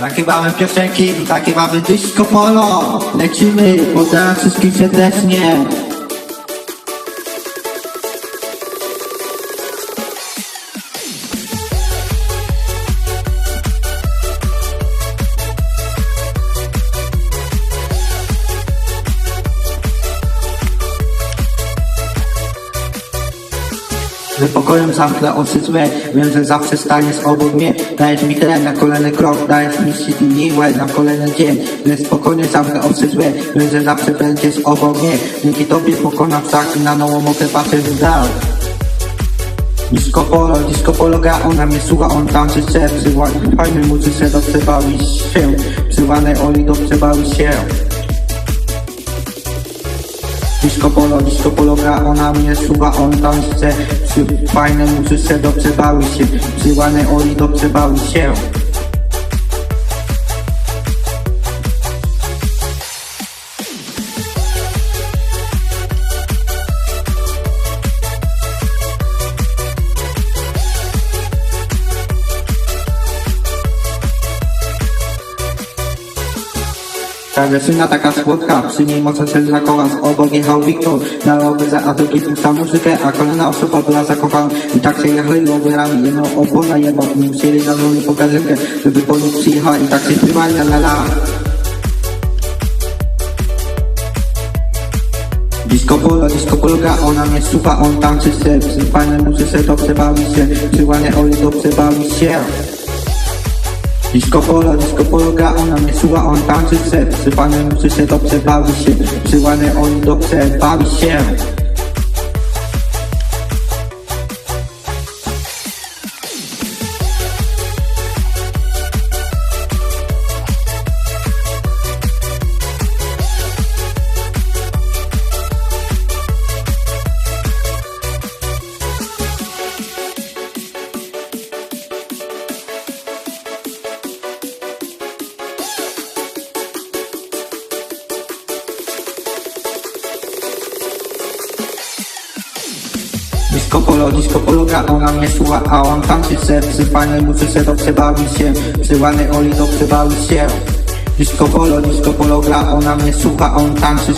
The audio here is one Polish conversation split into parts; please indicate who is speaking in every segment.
Speaker 1: Takie mamy piosenki, takie mamy disco polo. Lecimy, pozdrawiam wszystkich serdecznie Że pokojem zamknę oczy złe Wiem, że zawsze staniesz obok mnie. Dajesz mi tlen na kolejny krok Dajesz mi siły miłe na kolejny dzień. Że spokojnie zamknę oczy złe Wiem, że zawsze będziesz obok mnie. Dzięki tobie pokonam i na nowo mogę patrzeć w dal. Disco polo, disco polo gra, ona mnie słucha, on tańczy się Przywa, fajny muzyce, dobrze bawi się. Przywanej Oli, dobrze bawi się Disco polo, disco polo gra, ona mnie słucha, on tańczy Przy fajnej muzyce dobrze bawi się. Przyłanej Oli dobrze bawi się Ta dziewczyna taka słodka, przy niej mocno się zakochał Obok jechał Wiktor, dałoby za a drugi puszcza muzykę A kolejna osoba była zakochana. I tak się jechali rowerami Jedno opona jedno, nie chcieli na mnie pokazynkę Żeby po nich przyjechała. I tak się śpiewali la la la. Disco polo, disco polo gra, ona mnie słucha, on tańczy się Przy fajnej muzyce dobrze bawi się. Przy ładnej Oli dobrze bawi się Disco polo, disco polo gra, ona mnie słucha, on tańczy się Przy fajnej muzyce dobrze bawi się. Przy ładnej Oli dobrze bawi się polo, disco polo gra, ona mnie słucha, a on tańczy Przy fajnej muzyce dobrze bawi się. Ładnej Oli dobrze bawi się. Disco polo, disco polo gra, ona mnie słucha, on tańczy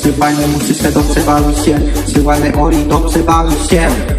Speaker 1: Przy fajnej muzyce dobrze bawi się. Ładnej Oli dobrze bawi się